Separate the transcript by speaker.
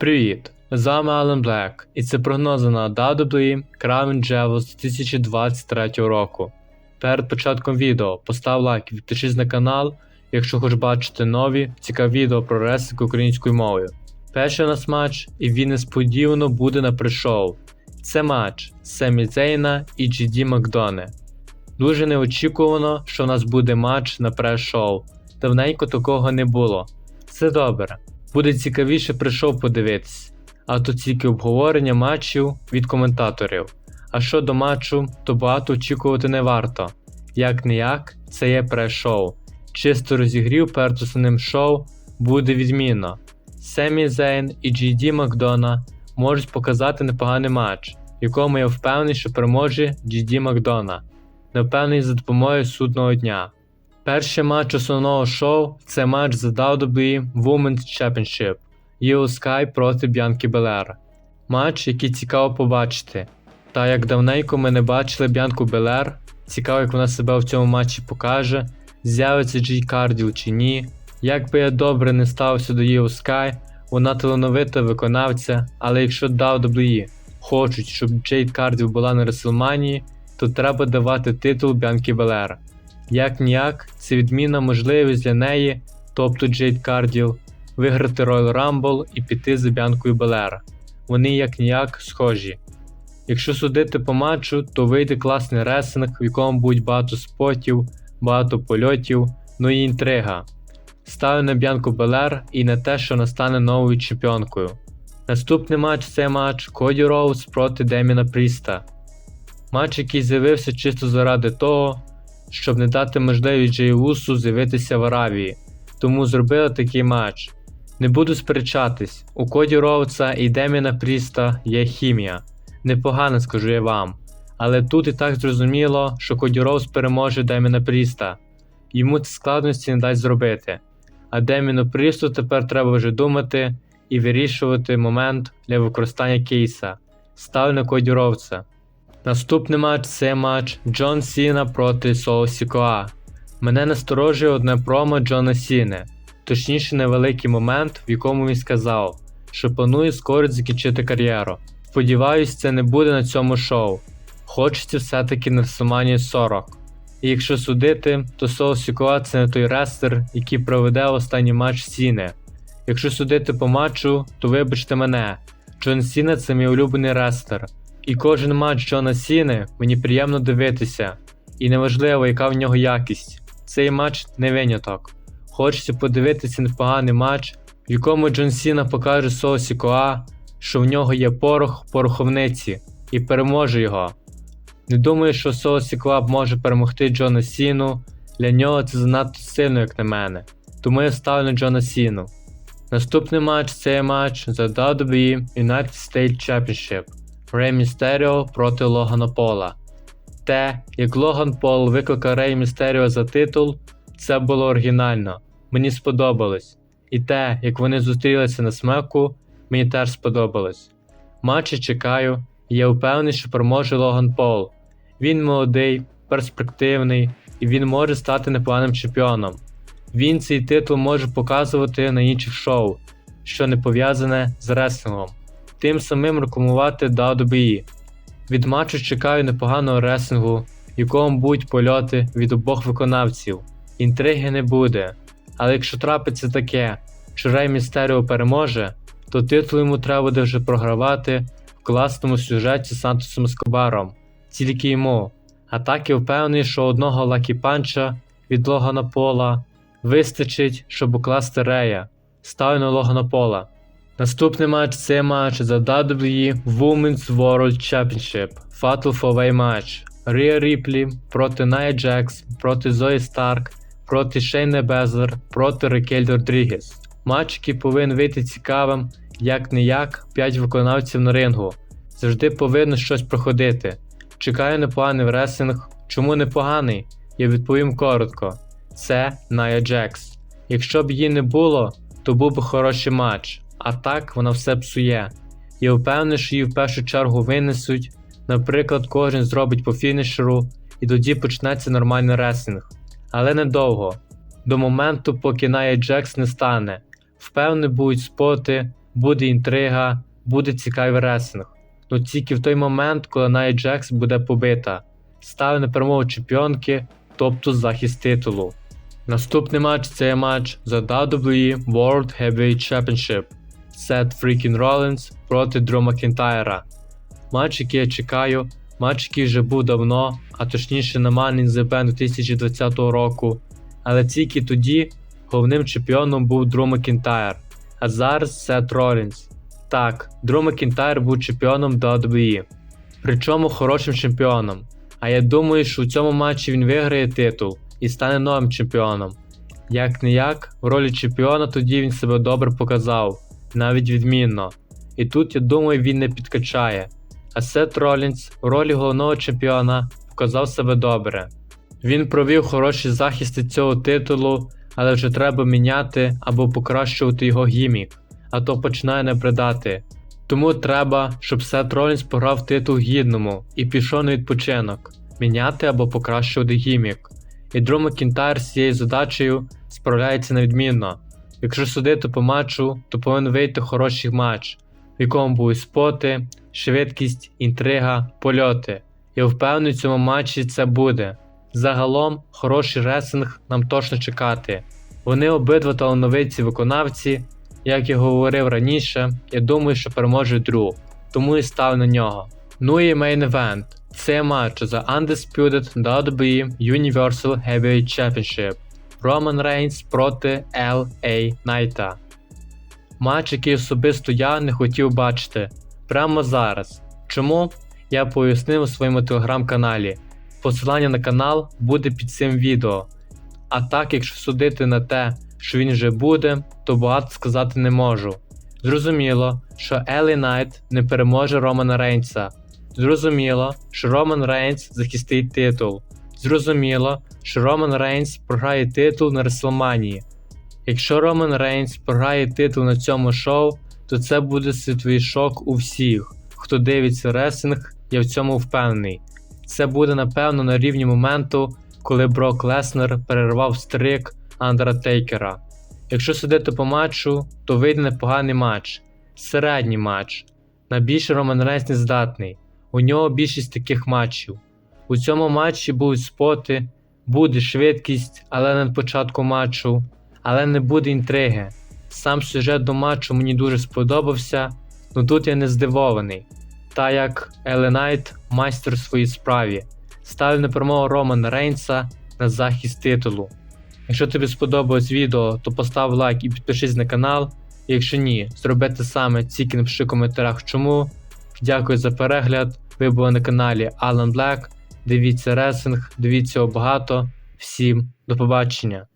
Speaker 1: Привіт! З вами Ален Блек, і це прогнози на WWE Crown Jewel з 2023 року. Перед початком відео постав лайк і підпишись на канал, якщо хочеш бачити нові цікаві відео про реслінг українською мовою. Перший у нас матч, і він несподівано буде на пришоу. Це матч Семі Зейна і GD Макдоне. Дуже неочікувано, що в нас буде матч на прес-шоу. Давненько такого не було. Це добре. Буде цікавіше прийшов подивитись. А то тільки обговорення матчів від коментаторів. А щодо матчу, то багато очікувати не варто. Як не як, це є прес-шоу. Чисто розігрів перед основним шоу буде відмінно. Семі Зейн і GD Макдона можуть показати непоганий матч, в якому я впевнений, що переможе GD Макдона. Не впевнений за допомогою судного дня. Перший матч основного шоу це матч за WWE Women's Championship Io Sky проти Б'янки Белер. Матч, який цікаво побачити. Та як давненько ми не бачили Б'янку Белер, цікаво, як вона себе в цьому матчі покаже, з'явиться Джей Карділ чи ні. Як би я добре не ставився до Io Sky, вона талановита виконавця, але якщо WWE хочуть, щоб Джейд Карділ була на Реслманії, то треба давати титул Б'янки Белер. Як ніяк, це відмінна можливість для неї, тобто Джейд Карділ, виграти Royal Rumble і піти за Бянкою Белер. Вони як ніяк схожі. Якщо судити по матчу, то вийде класний ресинг, в якому будуть багато спотів, багато польотів, ну і інтрига. Ставлю на Б'янку Белер і на те, що вона стане новою чемпіонкою. Наступний матч це матч Коді Роуз проти Деміна Пріста. Матч, який з'явився чисто заради того, щоб не дати можливість Джей Усу з'явитися в Аравії, тому зробили такий матч. Не буду сперечатись, у Коді Роуца і Деміна Пріста є хімія. Непогано скажу я вам. Але тут і так зрозуміло, що Коді Роуз переможе Деміна Пріста. Йому це складності не дасть зробити. А Деміну Прісту тепер треба вже думати і вирішувати момент для використання кейса. Став на Коді Роуца. Наступний матч це матч Джон Сіна проти Соло Сікоа. Мене насторожує одне промо Джона Сіни, точніше невеликий момент, в якому він сказав, що планує скоро закінчити кар'єру. Сподіваюсь, це не буде на цьому шоу. Хочеться все-таки на WrestleMania 40. І якщо судити, то Соло Сікоа це не той рестер, який проведе останній матч Сіни. Якщо судити по матчу, то вибачте мене, Джон Сіна це мій улюблений рестер. І кожен матч Джона Сіни мені приємно дивитися, і неважливо, яка в нього якість. Цей матч не виняток. Хочеться подивитися непоганий матч, в якому Джон Сіна покаже Соусі Коа, що в нього є порох пороховниці, і переможе його. Не думаю, що Соусі Коа може перемогти Джона Сіну, для нього це занадто сильно, як на мене, тому я ставлю на Джона Сіну. Наступний матч це матч за WWE United States Championship. Рей Містеріо проти Логана Пола. Те, як Логан Пол викликав Рей Містеріо за титул, це було оригінально. Мені сподобалось. І те, як вони зустрілися на смеку, мені теж сподобалось. Матчі чекаю, і я впевнений, що переможе Логан Пол. Він молодий, перспективний, і він може стати непоганим чемпіоном. Він цей титул може показувати на інших шоу, що не пов'язане з реслінгом тим самим рекламувати WWE. Від матчу чекаю непоганого ресингу, в якому будуть польоти від обох виконавців. Інтриги не буде. Але якщо трапиться таке, що Рей Містеріо переможе, то титул йому треба буде вже програвати в класному сюжеті з Сантосом Ескобаром. Тільки йому. А так я впевнений, що одного лакі панча від Логана Пола вистачить, щоб укласти Рея. Ставлю на Логана Пола. Наступний матч це матч за WWE Women's World Championship Fatal 4-Way матч. Рія Ріплі проти Ная Джекс, проти Зої Старк, проти Шейна Безлер, проти Рекель Родрігес. Матч, який повинен вийти цікавим, як не як, 5 виконавців на рингу. Завжди повинно щось проходити. Чекаю непоганий ресинг. Чому непоганий? Я відповім коротко: це Ная Джекс. Якщо б її не було, то був би хороший матч а так вона все псує. Я впевнений, що її в першу чергу винесуть. Наприклад, кожен зробить по фінішеру, і тоді почнеться нормальний ресинг. Але недовго. До моменту, поки Ная Джекс не стане. Впевнений, будуть споти, буде інтрига, буде цікавий ресинг. Ну тільки в той момент, коли Найя Джекс буде побита. Ставлю на перемогу чемпіонки, тобто захист титулу. Наступний матч це матч за WWE World Heavyweight Championship. Сет Фрікін Ролінс проти Дрю Макінтайра. Матч, який я чекаю, матч, який вже був давно, а точніше на Money in the Bank 2020 року. Але тільки тоді головним чемпіоном був Дрю Макінтайр, а зараз Сет Ролінс. Так, Дрю Макінтайр був чемпіоном WWE, причому хорошим чемпіоном. А я думаю, що у цьому матчі він виграє титул і стане новим чемпіоном. Як не як, в ролі чемпіона тоді він себе добре показав, навіть відмінно. І тут, я думаю, він не підкачає. А Сет Ролінс в ролі головного чемпіона показав себе добре. Він провів хороші захисти цього титулу, але вже треба міняти або покращувати його гімік, а то починає не придати. Тому треба, щоб Сет Ролінс пограв титул гідному і пішов на відпочинок, міняти або покращувати гімік. І Дрю Макінтайр з цією задачею справляється невідмінно. Якщо судити по матчу, то повинен вийти хороший матч, в якому будуть споти, швидкість, інтрига, польоти. Я впевнений, в цьому матчі це буде. Загалом, хороший ресинг нам точно чекати. Вони обидва талановиті виконавці, як я говорив раніше, я думаю, що переможе Дрю, тому і став на нього. Ну і main event. Це матч за Undisputed WWE Universal Heavyweight Championship. Роман Рейнс проти L.A. Найта. Матч, який особисто я не хотів бачити прямо зараз. Чому? Я пояснив у своєму телеграм-каналі. Посилання на канал буде під цим відео. А так, якщо судити на те, що він вже буде, то багато сказати не можу. Зрозуміло, що Елі Найт не переможе Романа Рейнса. Зрозуміло, що Роман Рейнс захистить титул. Зрозуміло, що Роман Рейнс програє титул на Реслманії. Якщо Роман Рейнс програє титул на цьому шоу, то це буде світовий шок у всіх, хто дивиться ресинг, я в цьому впевнений. Це буде напевно на рівні моменту, коли Брок Леснер перервав стрик Андертейкера. Якщо судити по матчу, то вийде непоганий матч, середній матч. На більше Роман Рейнс не здатний. У нього більшість таких матчів. У цьому матчі будуть споти, буде швидкість, але не на початку матчу, але не буде інтриги. Сам сюжет до матчу мені дуже сподобався, але тут я не здивований. Та як Еленайт майстер в своїй справі. Ставлю на перемогу Романа Рейнса на захист титулу. Якщо тобі сподобалось відео, то постав лайк і підпишись на канал. Якщо ні, зроби те саме, тільки напиши в коментарях чому. Дякую за перегляд. Ви були на каналі Alan Black. Дивіться ресинг, дивіться його багато. Всім до побачення!